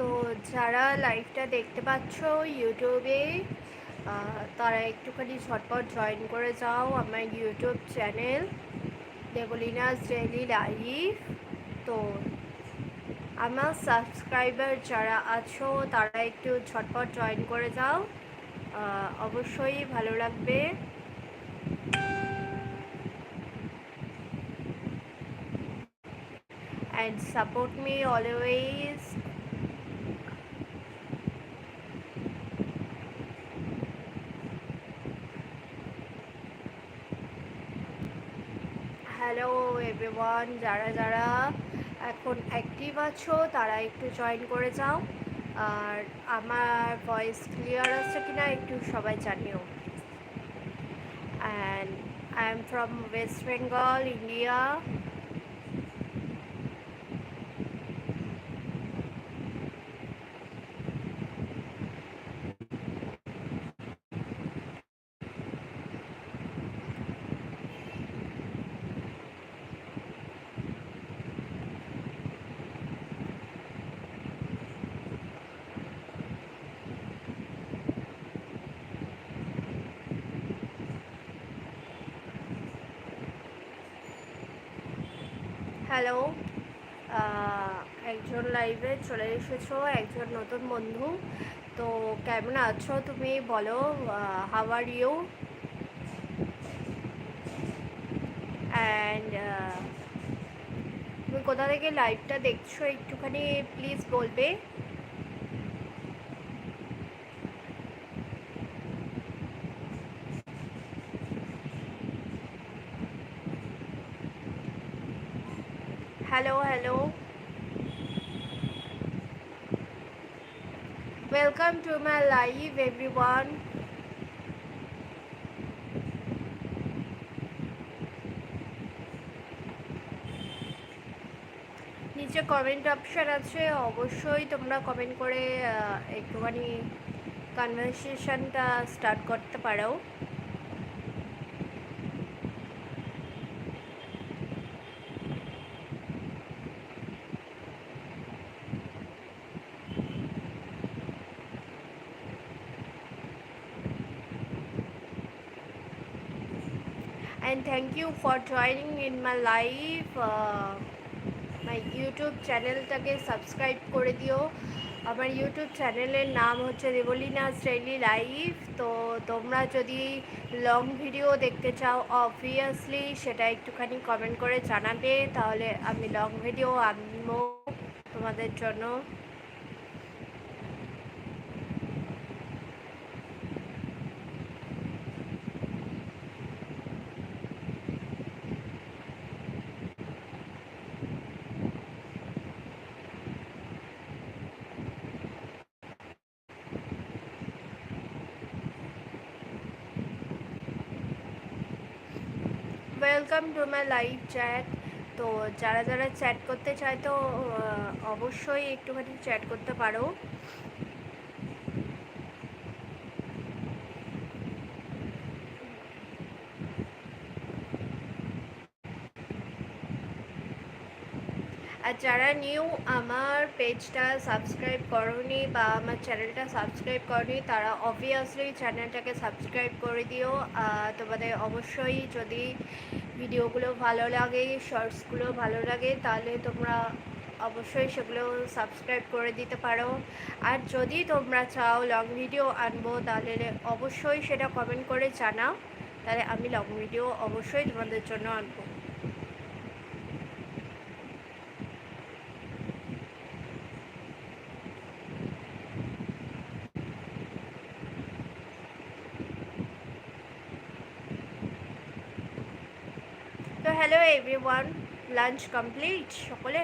তো যারা লাইভটা দেখতে পাচ্ছ ইউটিউবে তারা একটুখানি ঝটপট জয়েন করে যাও আমার YouTube channel Deblina's daily live তো আমার সাবস্ক্রাইবার যারা আছো, তারা একটু ঝটপট জয়েন করে যাও। অবশ্যই ভালো লাগবে। And support me always hello everyone যারা যারা এখন অ্যাক্টিভ আছো, তারা একটু জয়েন করে যাও। আর আমার ভয়েস ক্লিয়ার আছে কিনা একটু সবাই জানিও। And I am from West Bengal India hello একজন লাইভে চলে এসেছ, একজন নতুন বন্ধু। তো কেমন আছো তুমি? বলো হাউ আর ইউ অ্যান্ড তুমি কোথা থেকে লাইভটা দেখছ? একটুখানি প্লিজ বলবে। Hello hello. Welcome to my live, everyone. নিচে কমেন্ট অপশান আছে, অবশ্যই তোমরা কমেন্ট করে একটুখানি কনভারসেশনটা স্টার্ট করতে পারো। And thank you for joining in my uh, my YouTube চ্যানেলটাকে সাবস্ক্রাইব করে দিও। আমার ইউটিউব চ্যানেলের নাম হচ্ছে রেবলিনা স্টাইলি লাইভ তো তোমরা যদি লং ভিডিও দেখতে চাও অবভিয়াসলি সেটা একটুখানি কমেন্ট করে জানাবে। তাহলে আমি লং ভিডিও আনব তোমাদের জন্য। Welcome to my live chat তো যারা যারা চ্যাট করতে চায় তো অবশ্যই একটুখানি চ্যাট করতে পারো। আর যারা নিউ, আমার পেজটা সাবস্ক্রাইব করনি বা আমার চ্যানেলটা সাবস্ক্রাইব করনি, তারা অবভিয়াসলি চ্যানেলটাকে সাবস্ক্রাইব করে দিও। তোমাদের অবশ্যই যদি ভিডিওগুলো ভালো লাগে শর্টসগুলো ভালো লাগে, তাহলে তোমরা অবশ্যই সেগুলো সাবস্ক্রাইব করে দিতে পারো। আর যদি তোমরা চাও লং ভিডিও আনব, তাহলে অবশ্যই সেটা কমেন্ট করে জানাও। তাহলে আমি লং ভিডিও অবশ্যই তোমাদের জন্য আনব। তো এভরি ওয়ান লাঞ্চ কমপ্লিট সকলে?